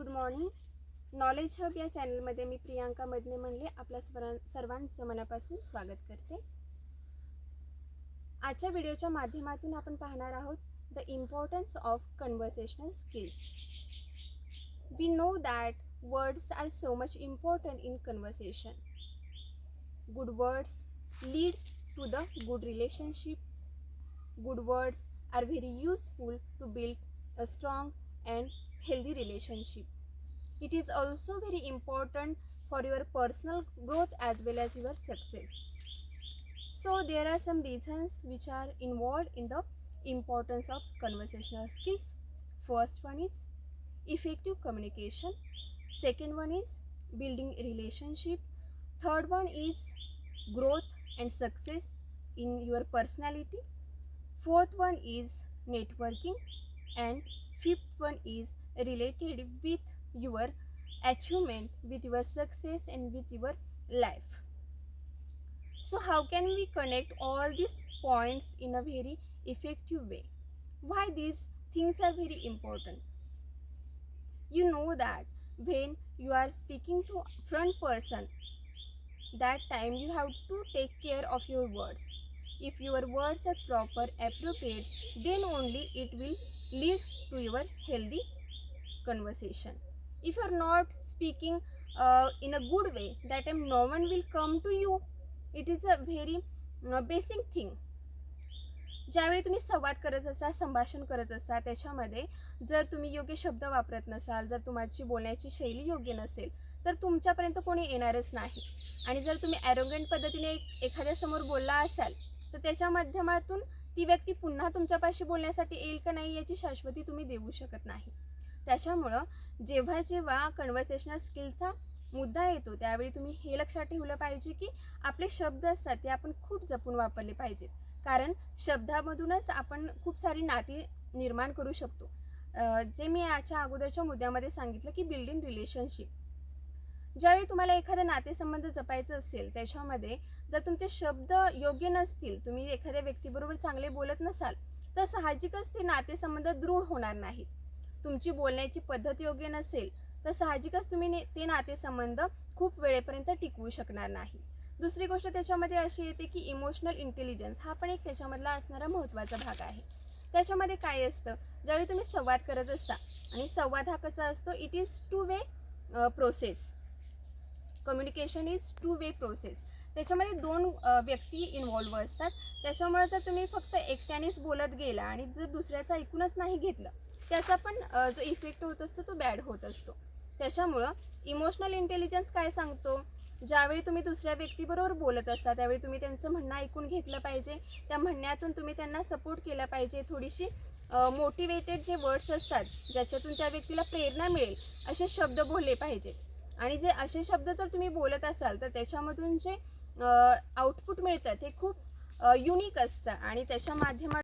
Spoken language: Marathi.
गुड मॉर्निंग नॉलेज हब या चॅनलमध्ये मी प्रियांका मदने म्हणले. आपल्या सर्वां सर्वांचं मनापासून स्वागत करते. आजच्या व्हिडिओच्या माध्यमातून आपण पाहणार आहोत the importance of conversational skills we know that words are so much important in conversation good words lead to the good relationship good words are very useful to build a strong and healthy relationship. It is also very important for your personal growth as well as your success. So, there are some reasons which are involved in the importance of conversational skills. First one is effective communication, second one is building relationship, third one is growth and success in your personality fourth one is networking and fifth one is related with your achievement with your success and with your life. So how can we connect all these points in a very effective way? Why these things are very important? You know that when you are speaking to front person that time you have to take care of your words. If your words are proper appropriate then only it will lead to your healthy conversation. If you are not speaking uh, in a good way that time no one will come to you. It is a very uh, basic thing. ज्यावेळी तुम्ही संवाद करत असाल संभाषण करत असाल त्याच्यामध्ये जर तुम्ही योग्य शब्द वापरत नसाल जर तुमची बोलण्याची शैली योग्य नसेल तर तुमच्यापर्यंत कोणी येणारच नाही. आणि जर तुम्ही ॲरोगंट पद्धतीने एखाद्यासमोर बोलला असाल तर त्याच्या माध्यमातून ती व्यक्ती पुन्हा तुमच्यापाशी बोलण्यासाठी येईल का नाही याची शाश्वती तुम्ही देऊ शकत नाही. त्याच्यामुळं जेव्हा जेव्हा कन्व्हर्सेशनल स्किलचा मुद्दा येतो त्यावेळी तुम्ही हे लक्षात ठेवलं पाहिजे की आपले शब्द असतात ते आपण खूप जपून वापरले पाहिजेत. कारण शब्दामधूनच आपण खूप सारी नाती निर्माण करू शकतो. जे मी याच्या अगोदरच्या मुद्द्यामध्ये सांगितलं की बिल्डिंग रिलेशनशिप ज्यावेळी तुम्हाला एखादा नातेसंबंध जपायचं असेल त्याच्यामध्ये जर तुमचे शब्द योग्य नसतील तुम्ही एखाद्या व्यक्तीबरोबर चांगले बोलत नसाल तर साहजिकच ते नातेसंबंध दृढ होणार नाहीत. तुमची बोलण्याची पद्धत योग्य नसेल तर साहजिकच तुम्ही ने- ते नातेसंबंध खूप वेळेपर्यंत टिकवू शकणार नाही. दुसरी गोष्ट त्याच्यामध्ये अशी येते की इमोशनल इंटेलिजन्स हा पण एक त्याच्यामधला असणारा महत्त्वाचा भाग आहे. त्याच्यामध्ये काय असतं ज्यावेळी तुम्ही संवाद करत असता आणि संवाद हा कसा असतो it is two way process communication is two way process त्याच्यामध्ये दोन व्यक्ती इन्वॉल्व असतात. त्याच्यामुळे जर तुम्ही फक्त एकट्यानेच बोलत गेला आणि जर दुसऱ्याचं ऐकूनच नाही घेतलं त्याचा पण जो इफेक्ट होत असतो तो बॅड होत असतो. त्याच्यामुळं इमोशनल इंटेलिजन्स काय सांगतो? ज्यावेळी तुम्ही दुसऱ्या व्यक्तीबरोबर बोलत असता त्यावेळी तुम्ही त्यांचं म्हणणं ऐकून घेतलं पाहिजे. त्या म्हणण्यातून तुम्ही त्यांना सपोर्ट केला पाहिजे. थोडीशी मोटिवेटेड जे वर्ड्स असतात ज्याच्यातून त्या व्यक्तीला प्रेरणा मिळेल असे शब्द बोलले पाहिजेत. आणि जे असे शब्द जर तुम्ही बोलत असाल तर त्याच्यामधून जे आउटपुट मिळतं ते खूप युनिक असतं. आणि त्याच्या माध्यमात